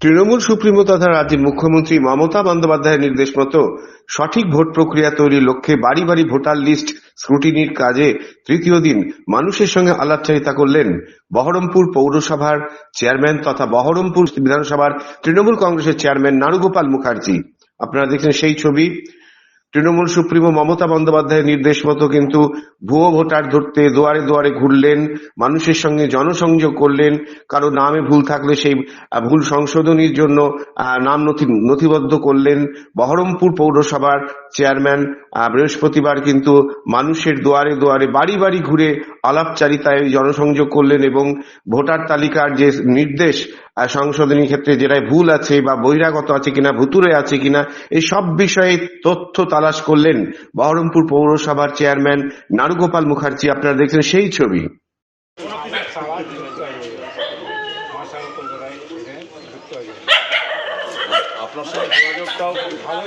Trinamool supremo তথা রাজ্যের মুখ্যমন্ত্রী মমতা বন্দ্যোপাধ্যায়ের নির্দেশ মতো সঠিক ভোট প্রক্রিয়া তৈরির লক্ষ্যে বাড়ি বাড়ি ভোটার লিস্ট স্ক্রুটিনির কাজে তৃতীয় দিন মানুষের সঙ্গে আলাপচারিতা করলেন বহরমপুর পৌরসভার চেয়ারম্যান তথা বহরমপুর বিধানসভার তৃণমূল কংগ্রেসের চেয়ারম্যান নারুগোপাল মুখার্জি। আপনারা দেখছেন সেই ছবি। তৃণমূল সুপ্রিমো মমতা বন্দ্যোপাধ্যায়ের নির্দেশ মতো কিন্তু ভুয়ো ভোটার ধরতে দুয়ারে দুয়ারে ঘুরলেন, মানুষের সঙ্গে জনসংযোগ করলেন, কারও নামে ভুল থাকলে সেই ভুল সংশোধনীর জন্য নাম নথি, নথিবদ্ধ করলেন। বহরমপুর পৌরসভার চেয়ারম্যান বৃহস্পতিবার কিন্তু মানুষের দুয়ারে দুয়ারে বাড়ি বাড়ি ঘুরে আলাপচারিতায় জনসংযোগ করলেন এবং ভোটার তালিকার যে নির্দেশ সংশোধনী ক্ষেত্রে যেটায় ভুল আছে বা বহিরাগত আছে কিনা ভুতুরে আছে কিনা, এই সব বিষয়ে তথ্য তালাশ করলেন বহরমপুর পৌরসভার চেয়ারম্যান নারুগোপাল মুখার্জি। আপনারা দেখছেন সেই ছবি। আমার সাথে আপনার যোগাযোগটাও ভালো